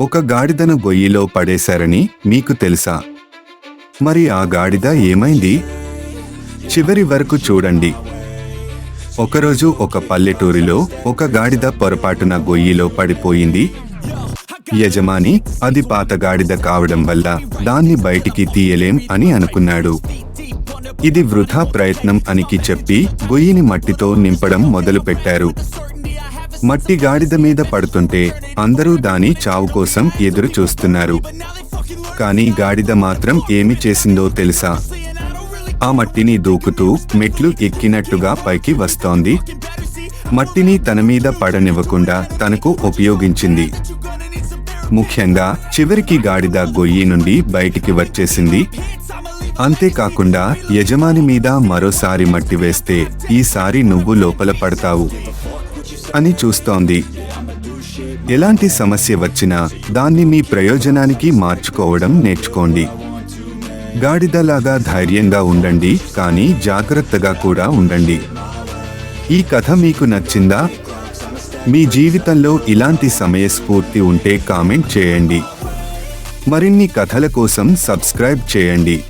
ఒక గాడిదను గొయ్యిలో పడేశారని మీకు తెలుసా? మరి ఆ గాడిద ఏమైంది? చివరి వరకు చూడండి. ఒకరోజు ఒక పల్లెటూరిలో ఒక గాడిద పొరపాటున గొయ్యిలో పడిపోయింది. యజమాని అది పాత గాడిద కావడం వల్ల దాన్ని బయటికి తీయలేం అని అనుకున్నాడు. ఇది వృధా ప్రయత్నం అనికి చెప్పి గొయ్యిని మట్టితో నింపడం మొదలుపెట్టారు. మట్టి గాడిద మీద పడుతుంటే అందరూ దాని చావు కోసం ఎదురు చూస్తున్నారు. కానీ గాడిద మాత్రం ఏమి చేసిందో తెలుసా? ఆ మట్టిని దూకుతూ మెట్లు ఎక్కినట్టుగా పైకి వస్తోంది. మట్టిని తన మీద పడనివ్వకుండా తనకు ఉపయోగించింది. ముఖ్యంగా చివరికి గాడిద గొయ్యి నుండి బయటికి వచ్చేసింది. అంతేకాకుండా యజమాని మీద మరోసారి మట్టి వేస్తే ఈసారి నువ్వు లోపల పడతావు. అని చూస్తోంది. ఎలాంటి సమస్య వచ్చినా దాన్ని మీ ప్రయోజనానికి మార్చుకోవడం నేర్చుకోండి. గాడిదలాగా ధైర్యంగా ఉండండి కానీ జాగ్రత్తగా కూడా ఉండండి. ఈ కథ మీకు నచ్చిందా? మీ జీవితంలో ఇలాంటి సమయస్ఫూర్తి ఉంటే కామెంట్ చేయండి. మరిన్ని కథల కోసం సబ్స్క్రైబ్ చేయండి.